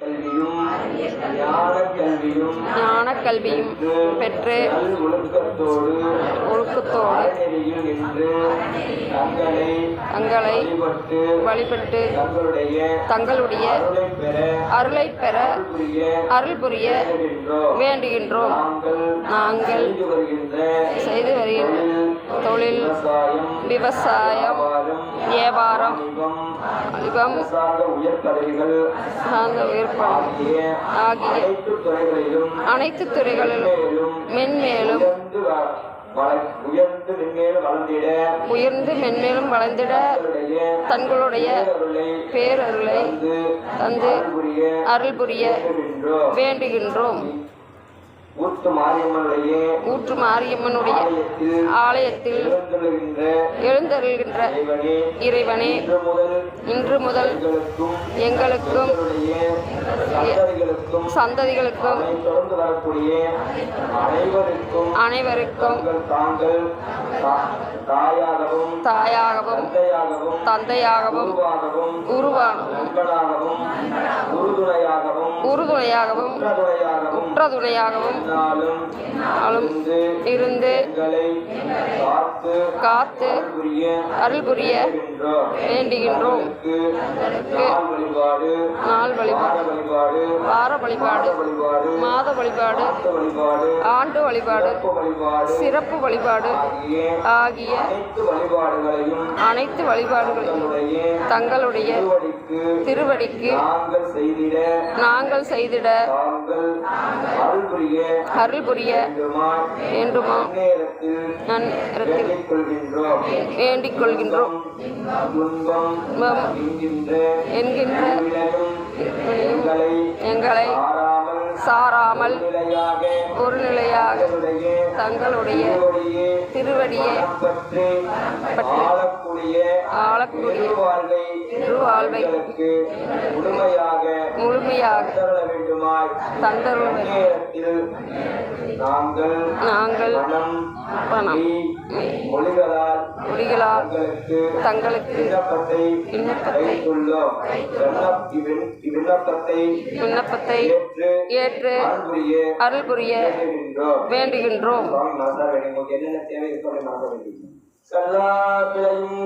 கல்வியும் ஞான கல்வியும் ஞானக் கல்வியும் பெற்று ஒழுக்கத்தோடு தங்களை வழிபட்டு தங்களுடைய அருளைப் பெற அருள் புரிய வேண்டுகின்றோம். நாங்கள் செய்து வருகின்ற தொழில் விவசாயம் பதவிகள் சார்ந்த ஆகிய அனைத்து துறைகளிலும் மென்மேலும் உயர்ந்து மென்மேலும் வளர்ந்திட தங்களுடைய பேரருளை தந்து அருள் புரிய வேண்டுகின்றோம். வேண்டுகின்றோம் ஊத்து மாரியம்மனுடைய ஊற்று மாரியம்மனுடைய ஆலயத்தில் எழுந்தருளுகின்ற இறைவனே இன்று முதல் எங்களுக்கும் சந்ததிகளுக்கும் அனைவருக்கும் தாயாகவும் தாயாகவும் தந்தையாகவும் தந்தையாகவும் குருவாகவும் உருவான நண்பனாகவும் உறுதுணையாகவும் ஆளும் இருந்து காத்து அருள் புரிய வேண்டுகின்றோம். நாள் வழிபாடு வார வழிபாடு மாத வழிபாடு ஆண்டு வழிபாடு சிறப்பு வழிபாடு ஆகிய அனைத்து வழிபாடுகளையும் தங்களுடைய திருவடிக்கு நாங்கள் செய்திட. அருள் புரிய வேண்டுமா? நேரத்தில் வேண்டிக் கொள்கின்றோம் என்கின்ற எங்களை சாராமல் ஒரு நிலையாக தங்களுடைய திருவடியே பற்றி ஆளக்கூடிய வாழ்வை முழுமையாக முழுமையாக தந்தருள நாங்கள் நாங்கள் பணம் மொழிகளால் மொழிகளால் தங்களுக்கு விண்ணப்பத்தை விண்ணப்பத்தை விண்ணப்பத்தை ஏற்று அருள் புரிய வேண்டுகின்றோம். என்னென்ன தேவை. சல்லா பிழையும்